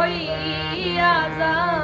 হইয়া যায়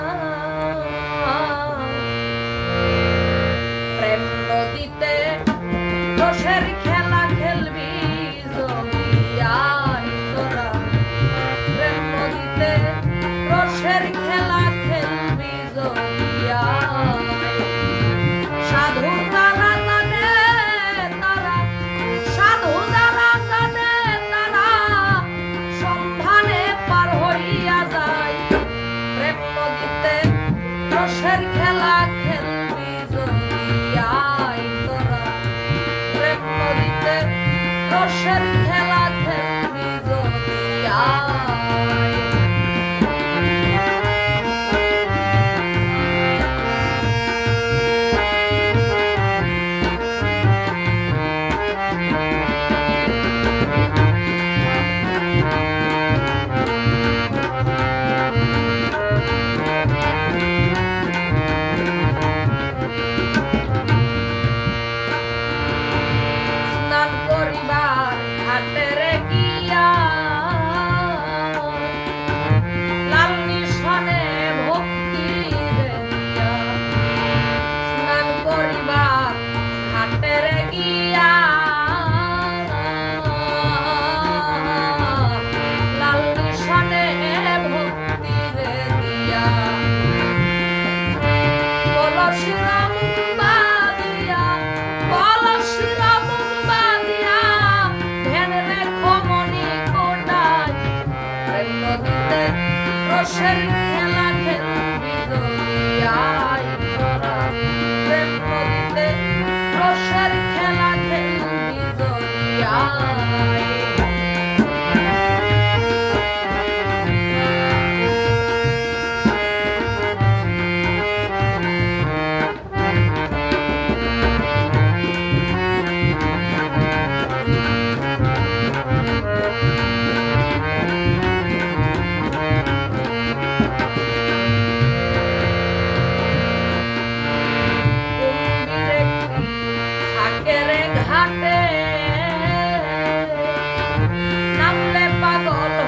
রসের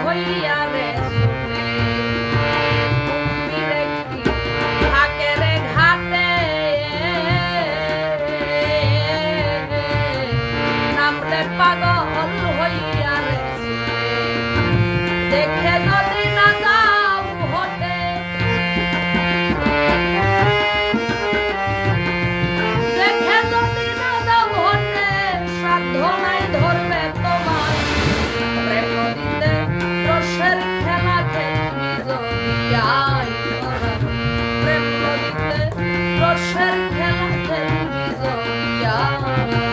Bye. Bye. Thank you.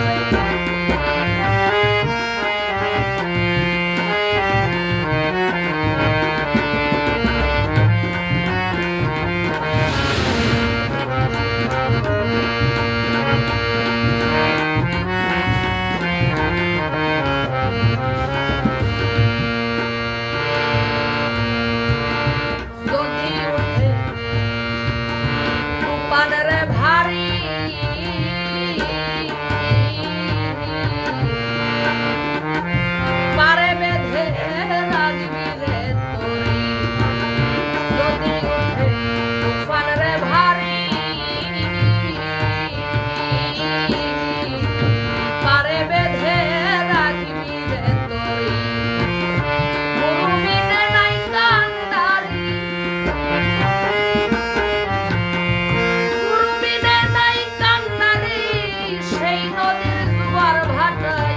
নদীর জোয়ার ভাটাই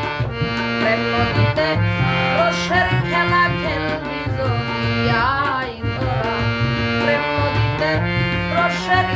প্রেম নদীতে রসের খেলা খেলবি যদি আই ধরা। প্রেম নদীতে রসের